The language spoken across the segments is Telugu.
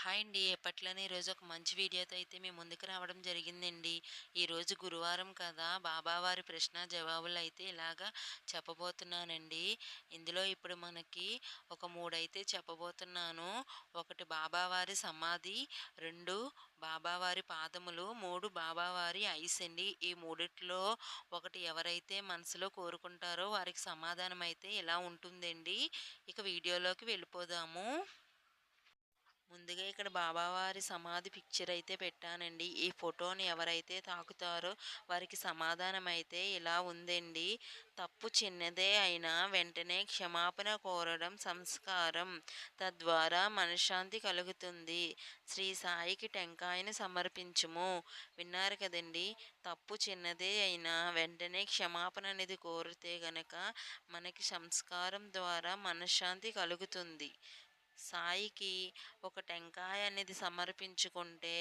హాయ్ అండి. ఎప్పట్లోనే ఈరోజు ఒక మంచి వీడియోతో అయితే మేము ముందుకు రావడం జరిగిందండి. ఈరోజు గురువారం కదా బాబావారి ప్రశ్న జవాబులు అయితే ఇలాగా చెప్పబోతున్నానండి. ఇందులో ఇప్పుడు మనకి ఒక మూడైతే చెప్పబోతున్నాను. ఒకటి బాబావారి సమాధి రెండు బాబావారి పాదములు మూడు బాబావారి ఐస్ అండి. ఈ మూడిట్లో ఒకటి ఎవరైతే మనసులో కోరుకుంటారో వారికి సమాధానం అయితే ఇలా ఉంటుందండి. ఇక వీడియోలోకి వెళ్ళిపోదాము. ముందుగా ఇక్కడ బాబావారి సమాధి పిక్చర్ అయితే పెట్టానండి. ఈ ఫోటోని ఎవరైతే తాకుతారో వారికి సమాధానం అయితే ఇలా ఉందండి. తప్పు చిన్నదే అయినా వెంటనే క్షమాపణ కోరడం సంస్కారం తద్వారా మనశ్శాంతి కలుగుతుంది. శ్రీ సాయికి టెంకాయను సమర్పించుము. విన్నారు కదండి? తప్పు చిన్నదే అయినా వెంటనే క్షమాపణ అనేది కోరితే గనక మనకి సంస్కారం ద్వారా మనశ్శాంతి కలుగుతుంది. సాయికి ఒక టెంకాయ అనేది సమర్పించుకుంటే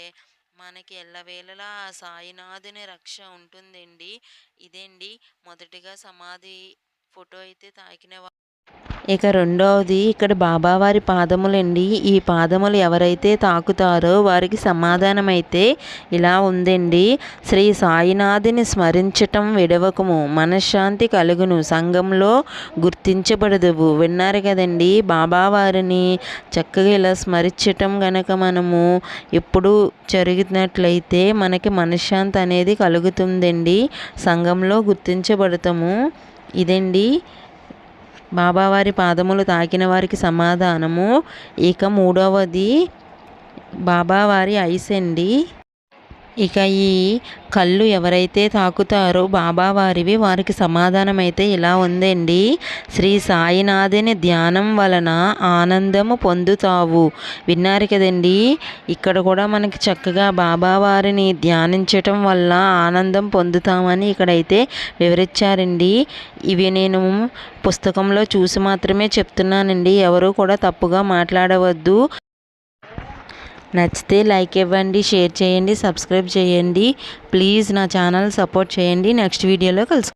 మనకి ఎల్లవేళలా ఆ సాయినాథుని రక్ష ఉంటుందండి. ఇదేండి? మొదటిగా సమాధి ఫోటో అయితే తాకిన ఇక రెండవది ఇక్కడ బాబావారి పాదములండి. ఈ పాదములు ఎవరైతే తాకుతారో వారికి సమాధానం అయితే ఇలా ఉందండి. శ్రీ సాయినాథుని స్మరించటం విడవకము. మనశ్శాంతి కలుగును. సంఘంలో గుర్తించబడదువు. విన్నారు కదండి బాబావారిని చక్కగా ఇలా స్మరించటం గనక మనము ఎప్పుడు జరిగినట్లయితే మనకి మనశ్శాంతి అనేది కలుగుతుందండి. సంఘంలో గుర్తించబడతాము. ఇదండి. బాబావారి పాదములు తాకిన వారికి సమాధానము. ఇక మూడవది బాబావారి ఐస్ అండి ఇక ఈ కళ్ళు ఎవరైతే తాకుతారో బాబావారివి వారికి సమాధానం అయితే ఇలా ఉందండి. శ్రీ సాయినాథుని ధ్యానం వలన ఆనందము పొందుతావు. విన్నారు కదండి? ఇక్కడ కూడా మనకి చక్కగా బాబావారిని ధ్యానించటం వల్ల ఆనందం పొందుతామని ఇక్కడైతే వివరించారండి. ఇవి నేను పుస్తకంలో చూసి మాత్రమే చెప్తున్నానండి. ఎవరు కూడా తప్పుగా మాట్లాడవద్దు. నచ్చితే లైక్ ఇవ్వండి షేర్ చేయండి సబ్స్క్రైబ్ చేయండి. ప్లీజ్ నా ఛానల్ సపోర్ట్ చేయండి. నెక్స్ట్ వీడియోలో కలుసు